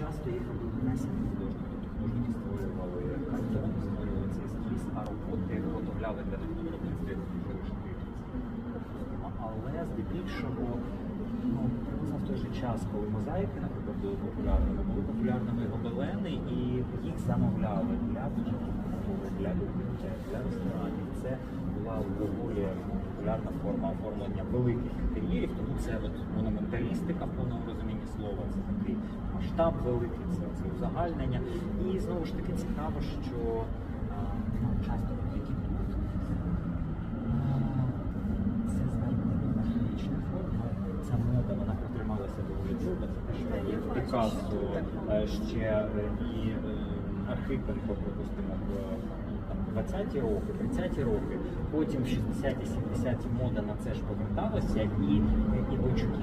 часто їх робили самі художники, створювали створювали цей ескіз, а роботи виготовляли для виробництві але здебільшого ну, в той же час, коли мозаїки, наприклад, були популярними, були популярними гобелени, і їх замовляли для будинків, для бібліотек, для ресторанів. Це була доволі популярна форма оформлення великих інтер'єрів, тому це от монументалістика в повному масштаб великий, це, це узагальнення. І знову ж таки цікаво, що ну, часто які тут це звернення на хімічну форму. Ця мода вона протрималася доволі довго. Те, що Пікассо, е, ще е, і е, Архипенко, припустимо, в е, 20-ті роки, 30-ті роки. Потім в 60-ті, 70-ті мода на це ж поверталася, і, і бойчукісти,